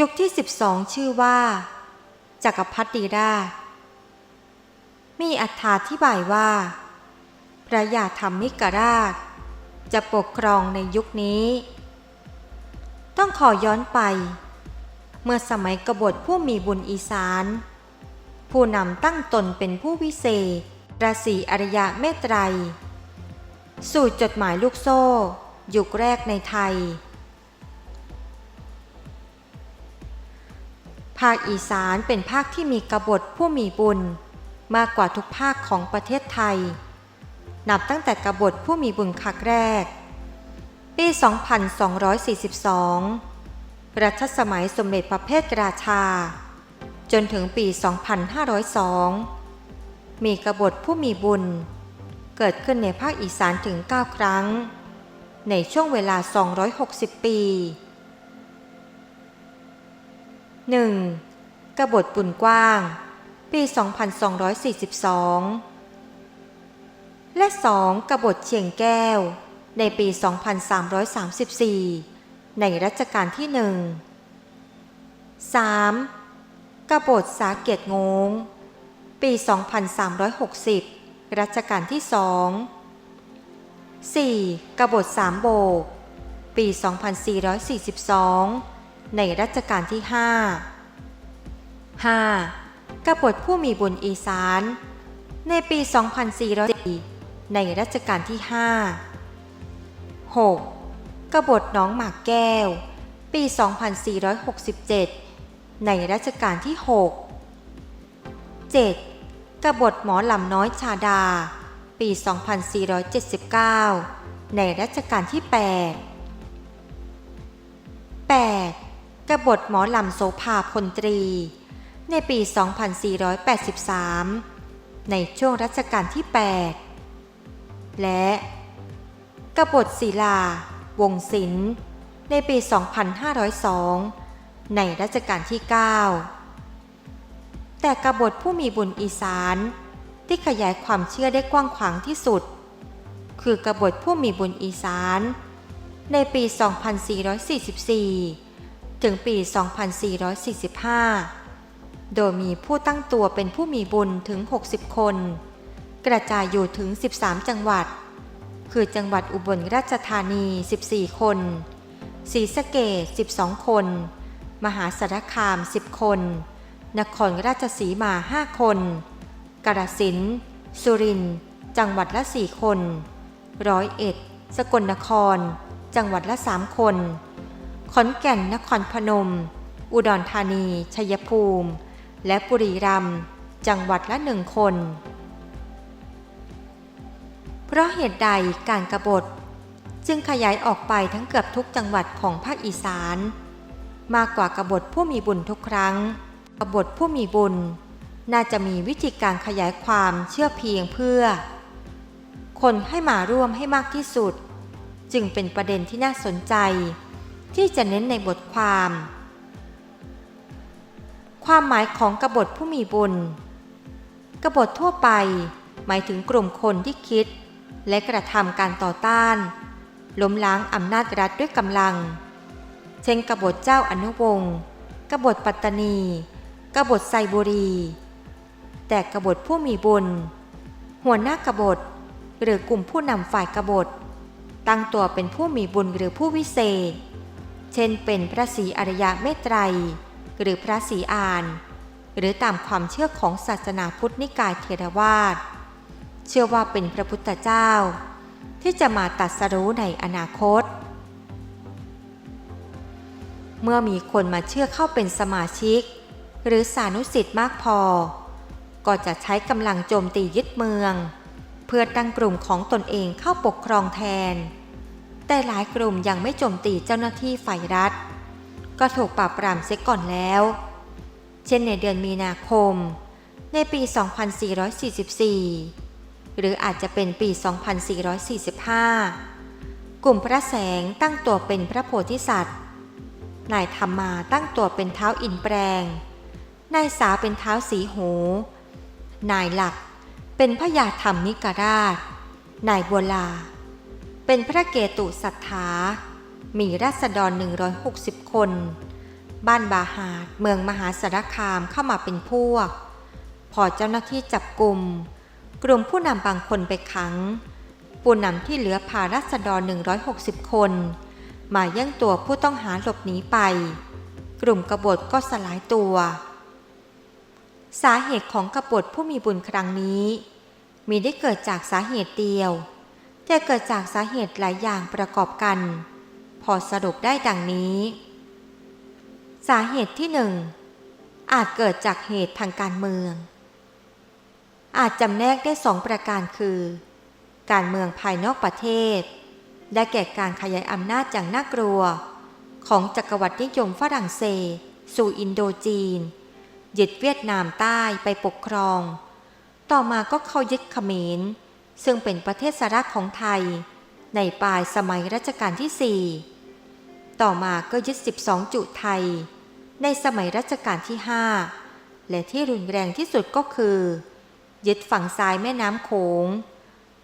ยุคที่ 12 ชื่อว่า จักรพรรดิราช มีอธิบายว่า พระยาธรรมิกราช จะปกครองในยุคนี้ ต้องขอย้อนไป เมื่อสมัยกบฏผู้มีบุญอีสาน ผู้นำตั้งตนเป็นผู้วิเศษราศีอริยะเมตไตร สู่จดหมายลูกโซ่ ยุคแรกในไทย ภาคอีสานเป็นภาคที่มีกบฏผู้มีบุญ มากกว่าทุกภาคของประเทศไทย นับตั้งแต่กบฏผู้มีบุญคักแรก ปี 2242 รัชสมัยสมเด็จพระเพทราชา จนถึงปี 2502 มีกบฏผู้มีบุญ เกิดขึ้นในภาคอีสานถึง 9 ครั้ง ในช่วงเวลา 260 ปี 1. กบฏบุญกว้าง ปี 2242 และ 2. กบฏเชียงแก้ว ในปี 2334 ในรัชกาลที่หนึ่ง 3. กบฏสาเกตงง ปี 2360 รัชกาลที่สอง 4. กบฏสามโบก ปี 2442 ในรัชกาลที่ 5 5. กบฏผู้มีบุญอีสาน ในปี 2404 ในรัชกาลที่ 5 6. กบฏน้องหมากแก้ว ปี 2467 ในรัชกาลที่ 6 7. กบฏหมอลำน้อยชาดา ปี 2479 ในรัชกาลที่ 8 8. กบฏหมอลำโสภาพลตรี ในปี 2483 ในช่วงรัชกาลที่ 8 และกบฏศิลา วงศิลป์ในปี 2502 ในรัชกาลที่ 9 แต่กบฏผู้มีบุญอีสานที่ขยายความเชื่อได้กว้างขวางที่สุด คือกบฏผู้มีบุญอีสาน ในปี 2444 ถึงปี 2445 โดยมีผู้ตั้งตัวเป็นผู้มีบุญถึง 60 คน กระจายอยู่ถึง 13 จังหวัด คือจังหวัดอุบลราชธานี 14 คนศรีสะเกษ12 คน มหาสารคาม 10 คน นครราชสีมา 5 คนกาฬสินสุริน จังหวัดละ 4 คน ร้อยเอ็ด สกลนคร จังหวัดละ 3 คน ขอนแก่นนครพนม อุดรธานี ชัยภูมิ และบุรีรัมย์จังหวัดละหนึ่งคน เพราะเหตุใดการกรบฏ จึงขยายออกไปทั้งเกือบทุกจังหวัดของภาคอีสาน มากกว่ากบฏผู้มีบุญทุกครั้ง กบฏผู้มีบุญ น่าจะมีวิธีการขยายความเชื่อเพียงเพื่อ คนให้มาร่วมให้มากที่สุด จึงเป็นประเด็นที่น่าสนใจ ที่จะเน้นในบทความ ความหมายของกบฏผู้มีบุญ กบฏทั่วไป หมายถึงกลุ่มคนที่คิด และกระทำการต่อต้าน ล้มล้างอำนาจรัฐด้วยกำลัง เช่นกบฏเจ้าอนุวงศ์กบฏปัตตานี กบฏไซบุรี แต่กบฏผู้มีบุญ หัวหน้ากบฏหรือกลุ่มผู้นำฝ่ายกบฏ ตั้งตัวเป็นผู้มีบุญหรือผู้วิเศษ เช่นเป็นพระศรีอริยะเมตไตร หรือพระศรีอาน หรือตามความเชื่อของศาสนาพุทธนิกายเทรวาสเชื่อว่าเป็นพระพุทธเจ้า ที่จะมาตัดสรู้ในอนาคต เมื่อมีคนมาเชื่อเข้าเป็นสมาชิก หรือสานุสิทธิ์มากพอ ก็จะใช้กำลังโจมตียึดเมือง เพื่อตั้งกลุ่มของตนเองเข้าปกครองแทน แต่หลายกลุ่มยังไม่โจมตีเจ้าหน้าที่ฝ่ายรัฐ ก็ถูกปราบปรามเสียก่อนแล้ว เช่นในเดือนมีนาคม ในปี 2444 หรืออาจจะเป็นปี 2445 กลุ่มพระแสงตั้งตัวเป็นพระโพธิสัตว์ นายธรรมาตั้งตัวเป็นเท้าอินแปลง นายสาเป็นเท้าสีหู นายหลักเป็นพระยาธรรมนิกราช นายบัวลา เป็นพระเกตุสัทธา มีราษฎร 160 คน บ้านบาหาดเมืองมหาสารคามเข้ามาเป็นพวก พอเจ้าหน้าที่จับกลุ่ม กลุ่มผู้นำบางคนไปขัง ผู้นำที่เหลือพารัษฎร 160 คน มาแย่งตัวผู้ต้องหาหลบหนีไป กลุ่มกบฏก็สลายตัว สาเหตุของกบฏผู้มีบุญครั้งนี้ มีได้เกิดจากสาเหตุเดียว แต่เกิดจากสาเหตุหลายอย่างประกอบกัน พอสรุปได้ดังนี้ สาเหตุที่หนึ่งอาจเกิดจากเหตุทางการเมือง อาจจำแนกได้สองประการคือ การเมืองภายนอกประเทศ ได้แก่การขยายอำนาจอย่างน่ากลัว ของจักรวรรดินิยมฝรั่งเศส สู่อินโดจีนยึดเวียดนามใต้ไปปกครอง ต่อมาก็เข้ายึดเขมร ซึ่งเป็นประเทศสารักของไทย ในปลายสมัยรัชกาลที่4ต่อมาก็ยึด 12 จุไทย ในสมัยรัชกาลที่5และที่รุนแรงที่สุดก็คือ ยึดฝั่งซ้ายแม่น้ำโขง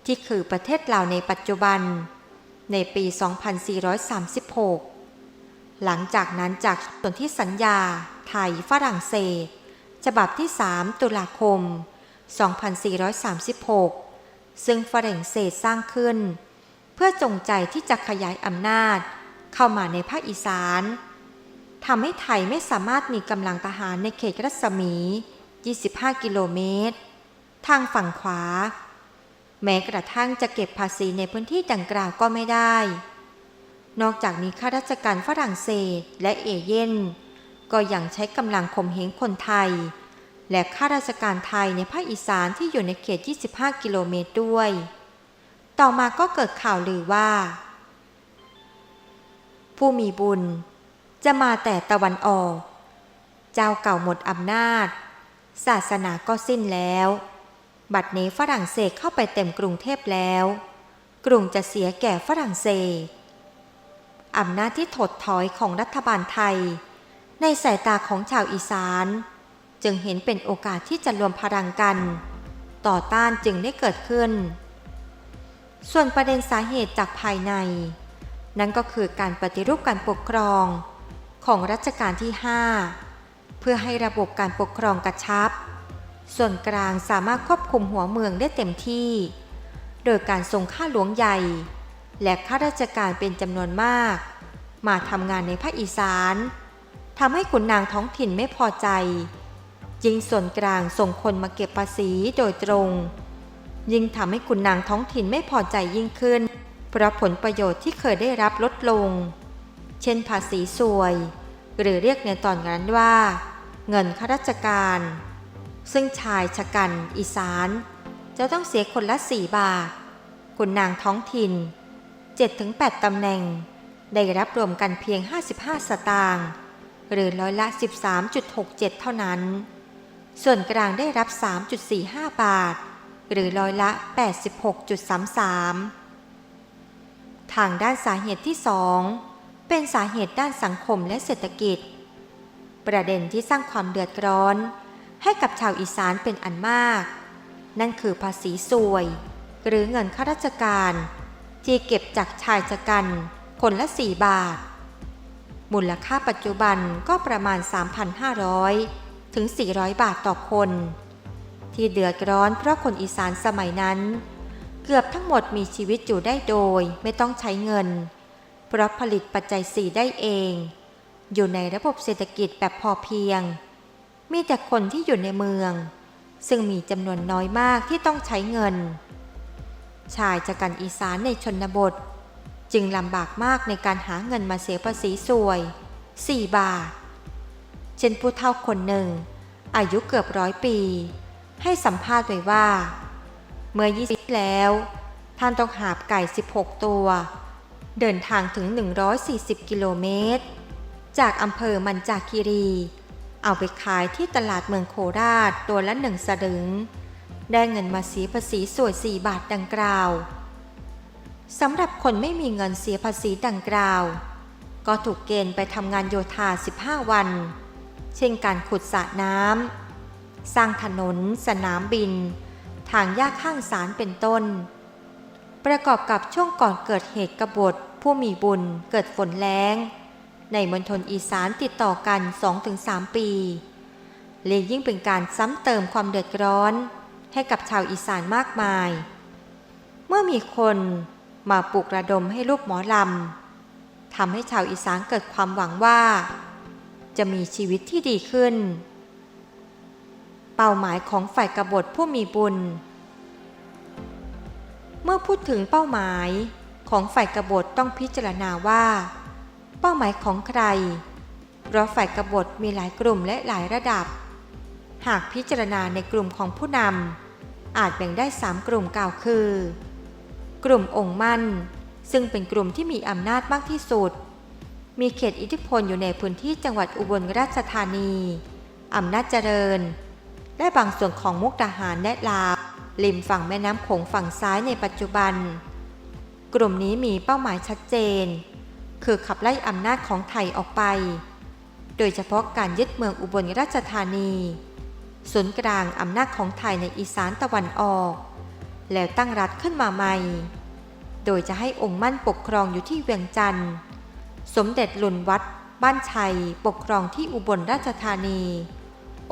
ที่คือประเทศลาวในปัจจุบัน ในปี 2436 หลังจากนั้นจากส่วนที่สัญญาไทยฝรั่งเศส ฉบับที่ 3 ตุลาคม 2436 ซึ่งฝรั่งเศสสร้างขึ้น เพื่อจงใจที่จะขยายอำนาจ เข้ามาในภาคอีสานทำให้ไทยไม่สามารถมีกำลังทหารในเขตรัศมี 25 กิโลเมตร ทางฝั่งขวา แม้กระทั่งจะเก็บภาษีในพื้นที่ดังกล่าวก็ไม่ได้ นอกจากนี้ข้าราชการฝรั่งเศสและเอเย่นก็ยังใช้กำลังข่มเหงคนไทย และข้าราชการไทยในภาคอีสานที่อยู่ในเขต 25 กิโลเมตรด้วย ต่อมาก็เกิดข่าวลือว่า ผู้มีบุญ จะมาแต่ตะวันออก เจ้าเก่าหมดอำนาจ ศาสนาก็สิ้นแล้ว บัดนี้ฝรั่งเศสเข้าไปเต็มกรุงเทพแล้ว กรุงจะเสียแก่ฝรั่งเศสอำนาจที่ถดถอยของรัฐบาลไทย ในสายตาของชาวอีสาน จึงเห็นเป็นโอกาสที่จะรวมพลังกัน ต่อต้านจึงได้เกิดขึ้น ส่วนประเด็นสาเหตุจากภายใน นั่นก็คือการปฏิรูปการปกครองของรัชกาลที่ 5 เพื่อให้ระบบการปกครองกระชับ ส่วนกลางสามารถควบคุมหัวเมืองได้เต็มที่ โดยการส่งข้าหลวงใหญ่ และข้าราชการเป็นจำนวนมาก มาทำงานในภาคอีสานทำให้ขุนนางท้องถิ่นไม่พอใจ ยิ่งส่วนกลางส่งคนมาเก็บภาษีโดยตรง ยิ่งทำให้ขุนนางท้องถิ่นไม่พอใจยิ่งขึ้น เพราะผลประโยชน์ที่เคยได้รับลดลง เช่นภาษีสวย หรือเรียกในตอนนั้นว่า เงินข้าราชการ ซึ่งชายชะกันอีสาน จะต้องเสียคนละ4บาทขุนนางท้องถิ่น 7-8ตำแหน่ง ได้รับรวมกันเพียง 55 สตางค์หรือร้อยละ 13.67 เท่านั้น ส่วนกลางได้รับ 3.45 บาท หรือร้อยละ 86.33 ทางด้านสาเหตุที่สองเป็นสาเหตุด้านสังคมและเศรษฐกิจ ประเด็นที่สร้างความเดือดร้อน ให้กับชาวอีสานเป็นอันมาก นั่นคือภาษีสวย หรือเงินข้าราชการ ที่เก็บจากชายชะกัน คนละ 4 บาท มูลค่าปัจจุบันก็ประมาณ 3,500 ถึง 400 บาทต่อคน ที่เดือดร้อนเพราะคนอีสานสมัยนั้น เกือบทั้งหมดมีชีวิตอยู่ได้โดยไม่ต้องใช้เงิน เพราะผลิตปัจจัยสี่ได้เอง อยู่ในระบบเศรษฐกิจแบบพอเพียง มีแต่คนที่อยู่ในเมือง ซึ่งมีจำนวนน้อยมากที่ต้องใช้เงิน ชายจากกันอีสานในชนบท จึงลำบากมากในการหาเงินมาเสียภาษีสวย 4 บาท เช่นผู้เฒ่าคนหนึ่ง อายุเกือบร้อยปี ให้สัมภาษณ์ไว้ว่า เมื่อ 20 แล้ว ท่านต้องหาบไก่ 16 ตัว เดินทางถึง 140 กิโลเมตร จากอำเภอมันจากคีรี เอาไปขายที่ตลาดเมืองโคราชตัวละหนึ่งสลึง ได้เงินมาเสียภาษีส่วย4บาทดังกล่าวสำหรับคนไม่มีเงินเสียภาษีดังกล่าว ก็ถูกเกณฑ์ไปทำงานโยธา 15 วัน เช่นการขุดสระน้ำสร้างถนน สนามบิน ทางยากข้างสารเป็นต้น ประกอบกับช่วงก่อนเกิดเหตุกบฏผู้มีบุญเกิดฝนแล้ง ในมณฑลอีสานติดต่อกัน 2-3 ปีเลยยิ่งเป็นการซ้ำเติมความเดือดร้อนให้กับชาวอีสานมากมาย เมื่อมีคนมาปลุกระดมให้ลูกหมอลำทำให้ชาวอีสานเกิดความหวังว่า จะมีชีวิตที่ดีขึ้น เป้าหมายของฝ่ายกบฏผู้มีบุญ เมื่อพูดถึงเป้าหมายของฝ่ายกบฏต้องพิจารณาว่า เป้าหมายของใคร เพราะฝ่ายกบฏมีหลายกลุ่มและหลายระดับ หากพิจารณาในกลุ่มของผู้นำอาจแบ่งได้สามกลุ่มกล่าวคือ กลุ่มองค์มั่น ซึ่งเป็นกลุ่มที่มีอำนาจมากที่สุด มีเขตอิทธิพลอยู่ในพื้นที่จังหวัดอุบลราชธานี อำนาจเจริญ และบางส่วนของมุกดาหารและลาวริมฝั่งแม่น้ำโขงฝั่งซ้ายในปัจจุบัน กลุ่มนี้มีเป้าหมายชัดเจน คือขับไล่อำนาจของไทยออกไป โดยเฉพาะการยึดเมืองอุบลราชธานี ศูนย์กลางอำนาจของไทยในอีสานตะวันออก แล้วตั้งรัฐขึ้นมาใหม่ โดยจะให้องค์มั่นปกครองอยู่ที่เวียงจันทร์ สมเด็จหลุนวัด บ้านชัย ปกครองที่อุบลราชธานี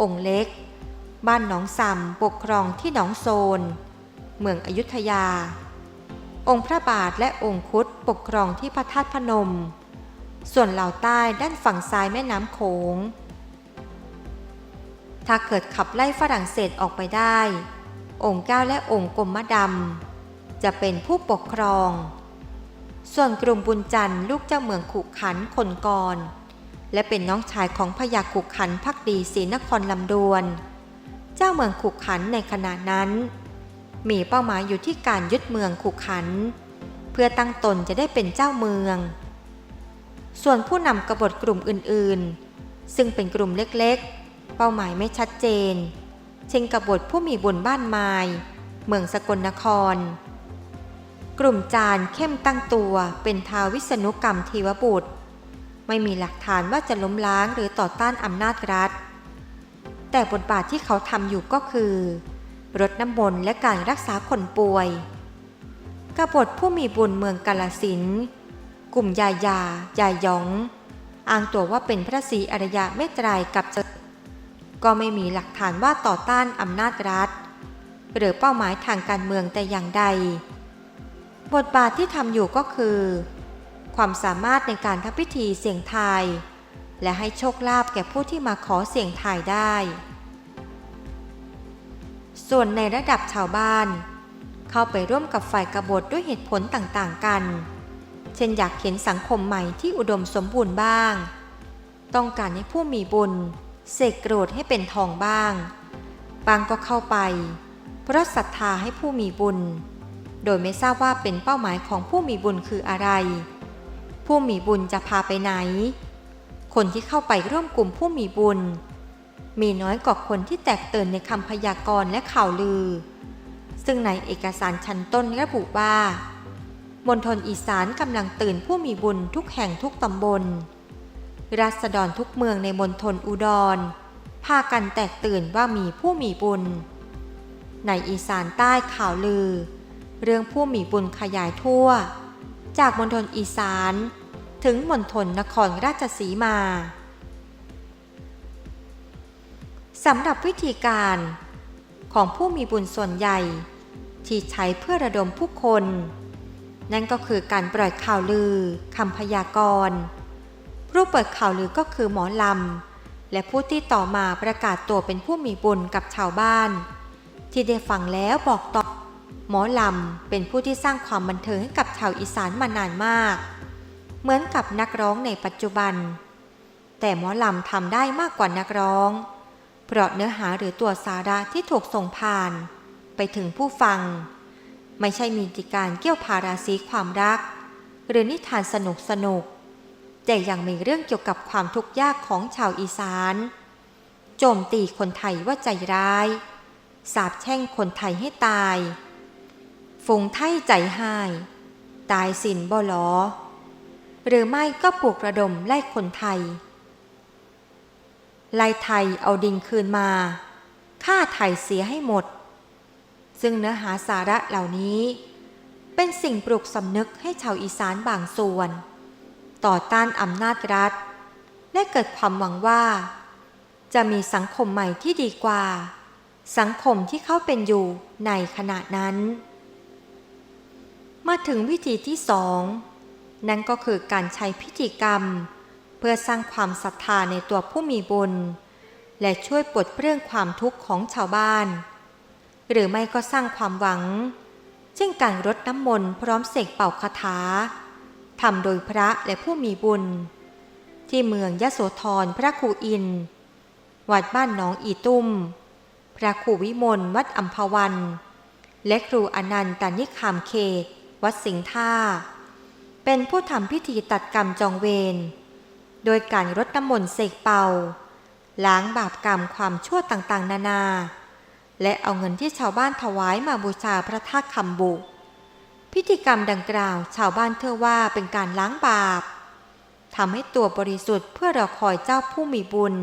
องค์เล็ก บ้านหนองซำปกครองที่หนองโซน เมืองอยุธยา องค์พระบาทและองค์คุดปกครองที่พระธาตุพนม ส่วนเหล่าใต้ด้านฝั่งซ้ายแม่น้ำโขง ถ้าเกิดขับไล่ฝรั่งเศสออกไปได้ องค์เก้าและองค์กรมดำจะเป็นผู้ปกครอง ส่วนกลุ่มบุญจันทร์ลูกเจ้าเมืองขุขันคนกร และเป็นน้องชายของพญาขุขันพักดีศรีนครลำดวน เจ้าเมืองขุขันในขณะนั้น มีเป้าหมายอยู่ที่การยึดเมืองขุขัน เพื่อตั้งตนจะได้เป็นเจ้าเมือง ส่วนผู้นำกบฏกลุ่มอื่นๆ ซึ่งเป็นกลุ่มเล็กๆ เป้าหมายไม่ชัดเจน เช่นกบฏผู้มีบุญบ้านไม้เมืองสกลนคร กลุ่มจานเข้มตั้งตัวเป็นทาวิษณุกรรมเทวบุตร ไม่มีหลักฐานว่าจะล้มล้างหรือต่อต้านอำนาจรัฐ แต่บทบาทที่เขาทำอยู่ก็คือรดน้ำมนต์และการรักษาคนป่วย กบฏผู้มีบุญเมืองกาลสินกลุ่มยายายายยอง อ้างตัวว่าเป็นพระศรีอริยะเมตไตรยกับจะก็ไม่มีหลักฐานว่าต่อต้านอำนาจรัฐ หรือเป้าหมายทางการเมืองแต่อย่างใด บทบาทที่ทำอยู่ก็คือ ความสามารถในการทำพิธีเสี่ยงทาย และให้โชคลาภแก่ผู้ที่มาขอเสี่ยงทายได้ ส่วนในระดับชาวบ้าน เข้าไปร่วมกับฝ่ายกบฏด้วยเหตุผลต่างๆกัน เช่นอยากเห็นสังคมใหม่ที่อุดมสมบูรณ์บ้าง ต้องการให้ผู้มีบุญเสกโกรธให้เป็นทองบ้าง บางก็เข้าไป เพราะศรัทธาให้ผู้มีบุญ โดยไม่ทราบว่าเป็นเป้าหมายของผู้มีบุญคืออะไร ผู้มีบุญจะพาไปไหน คนที่เข้าไปร่วมกลุ่มผู้มีบุญ มีน้อยกว่าคนที่แตกตื่นในคำพยากรณ์และข่าวลือ ซึ่งในเอกสารชั้นต้นระบุว่ามณฑลอีสานกำลังตื่นผู้มีบุญทุกแห่งทุกตำบลราษฎรทุกเมืองในมณฑลอุดร พากันแตกตื่นว่ามีผู้มีบุญ ในอีสานใต้ข่าวลือ เรื่องผู้มีบุญขยายทั่ว จากมณฑลอีสาน ถึงมณฑลนครราชสีมาสำหรับวิธีการของผู้มีบุญส่วนใหญ่ ที่ใช้เพื่อระดมผู้คน นั่นก็คือการปล่อยข่าวลือคำพยากรณ์ผู้เปิดข่าวลือก็คือหมอลำ และผู้ที่ต่อมาประกาศตัวเป็นผู้มีบุญกับชาวบ้าน ที่ได้ฟังแล้วบอกต่อ หมอลำเป็นผู้ที่สร้างความบันเทิงให้กับชาวอีสานมานานมาก เหมือนกับนักร้องในปัจจุบัน แต่หมอลำทำได้มากกว่านักร้อง เพราะเนื้อหาหรือตัวสาระที่ถูกส่งผ่าน ไปถึงผู้ฟัง ไม่ใช่มีติการเกี่ยวพาราสีความรัก หรือนิทานสนุกสนุกแต่ยังมีเรื่องเกี่ยวกับความทุกข์ยากของชาวอีสาน โจมตีคนไทยว่าใจร้าย สาบแช่งคนไทยให้ตาย ฝงไทยใจหาย ตายสินบ่หลอ หรือไม่ก็ปลุกระดมไล่คนไทย ไล่ไทยเอาดินคืนมาฆ่าไทยเสียให้หมด ซึ่งเนื้อหาสาระเหล่านี้ เป็นสิ่งปลุกสำนึกให้ชาวอีสานบางส่วน ต่อต้านอำนาจรัฐ และเกิดความหวังว่า จะมีสังคมใหม่ที่ดีกว่า สังคมที่เขาเป็นอยู่ในขณะนั้น มาถึงวิธีที่สองนั่นก็คือการใช้พิธีกรรม เพื่อสร้างความศรัทธาในตัวผู้มีบุญ และช่วยปลดเปลื้องความทุกข์ของชาวบ้าน หรือไม่ก็สร้างความหวังเช่นการรดน้ำมนต์พร้อมเสกเป่าคาถาทำโดยพระและผู้มีบุญ ที่เมืองยะโสธรพระครูอิน วัดบ้านหนองอีตุ้ม พระครูวิมลวัดอัมพวัน และครูอนันตานิคามเขต วัดสิงห์ท่า เป็นผู้ทำพิธีตัดกรรมจองเวร โดยการรดน้ำมนต์เสกเป่า ล้างบาปกรรมความชั่วต่างๆ นานา และเอาเงินที่ชาวบ้านถวายมาบูชาพระธาตุคำบุ พิธีกรรมดังกล่าวชาวบ้านเชื่อว่าเป็นการล้างบาปทำให้ตัวบริสุทธิ์เพื่อรอคอยเจ้าผู้มีบุญ